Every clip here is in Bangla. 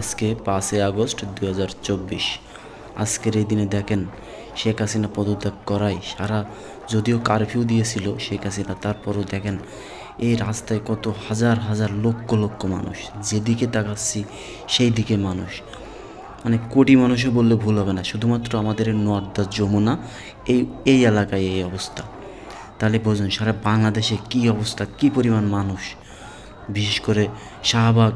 আজকে পাঁচই আগস্ট দু হাজার চব্বিশ। আজকের এই দিনে দেখেন শেখ হাসিনা পদত্যাগ করায় সারা, যদিও কারফিউ দিয়েছিল শেখ হাসিনা, তারপরও দেখেন এই রাস্তায় কত হাজার হাজার লক্ষ লক্ষ মানুষ, যেদিকে তাকাচ্ছি সেই দিকে মানুষ। মানে কোটি মানুষও বললে ভুল হবে না, শুধুমাত্র আমাদের নর্দা যমুনা, এই এই এলাকায় এই অবস্থা। তাহলে বোঝেন সারা বাংলাদেশে কী অবস্থা, কী পরিমাণ মানুষ? বিশেষ করে শাহবাগ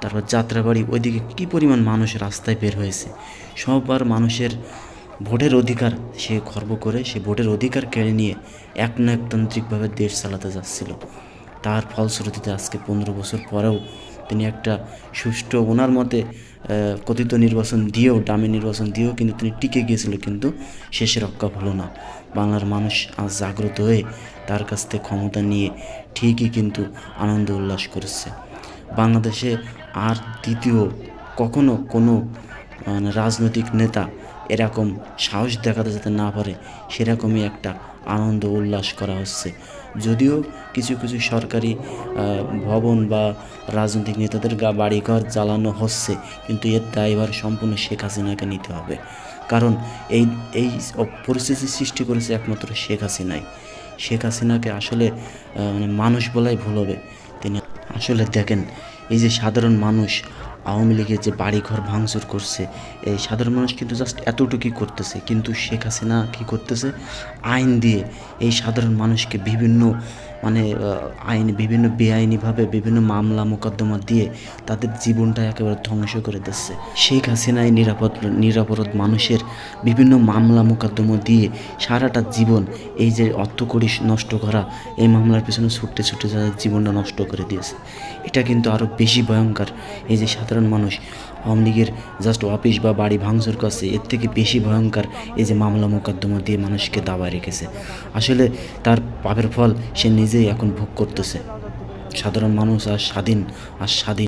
তারপর যাত্রাবাড়ি, ওইদিকে কী পরিমাণ মানুষ রাস্তায় বের হয়েছে? সবার মানুষের ভোটের অধিকার, সে গর্ব করে সে ভোটের অধিকার কেড়ে নিয়ে এক না একতান্ত্রিকভাবে দেশ চালাতে যাচ্ছিল। তার ফলশ্রুতিতে আজকে পনেরো বছর পরেও তিনি একটা সুষ্ঠু ওনার মতে কথিত নির্বাচন দিয়েও, ডামি নির্বাচন দিয়েও কিন্তু তিনি টিকে গিয়েছিল, কিন্তু শেষে রক্ষা হলো না। বাংলার মানুষ আজ জাগ্রত হয়ে তার কাছ থেকে ক্ষমতা নিয়ে ঠিকই কিন্তু আনন্দ উল্লাস করেছে। বাংলাদেশে আর দ্বিতীয় কখনো কোনো রাজনৈতিক নেতা এরকম সাহস দেখাতে যাতে না পারে, সেরকমই একটা আনন্দ উল্লাস করা হচ্ছে। যদিও কিছু কিছু সরকারি ভবন বা রাজনৈতিক নেতাদের গা, বাড়িঘর জ্বালানো হচ্ছে, কিন্তু এর দায়ভার সম্পূর্ণ শেখ হাসিনাকে নিতে হবে। কারণ এই এই পরিস্থিতি সৃষ্টি করেছে একমাত্র শেখ হাসিনাই। শেখ হাসিনাকে আসলে মানে মানুষ বলাই ভুল হবে। তিনি আসলে দেখেন এই যে সাধারণ মানুষ আওয়ামী লীগের যে বাড়িঘর ভাঙচুর করছে, এই সাধারণ মানুষ কিন্তু জাস্ট এতটুকুই করতেছে। কিন্তু শেখ হাসিনা কী করতেছে? আইন দিয়ে এই সাধারণ মানুষকে বিভিন্ন মানে আইন, বিভিন্ন বেআইনিভাবে বিভিন্ন মামলা, মোকদ্দমা দিয়ে তাদের জীবনটা একেবারে ধ্বংস করে দিচ্ছে। শেখ হাসিনা এই নিরাপদ, নিরাপরাধ মানুষের বিভিন্ন মামলা, মোকদ্দমা দিয়ে সারাটা জীবন এই যে অর্থকড়ি নষ্ট করা, এই মামলার পিছনে ছুটতে ছুটতে তাদের জীবনটা নষ্ট করে দিয়েছে। এটা কিন্তু আরও বেশি ভয়ঙ্কর। এই যে সাধারণ মানুষ, আওয়ামী লীগের জাস্ট অফিস বা বাড়ি ভাঙচুর করছে, এর থেকে বেশি ভয়ঙ্কর এই যে মামলা, মোকদ্দমা দিয়ে মানুষকে দাবায় রেখেছে। আসলে তার পাপের ফল সে নিজেই এখন ভোগ করতেছে। সাধারণ মানুষ আর স্বাধীন আর স্বাধীন।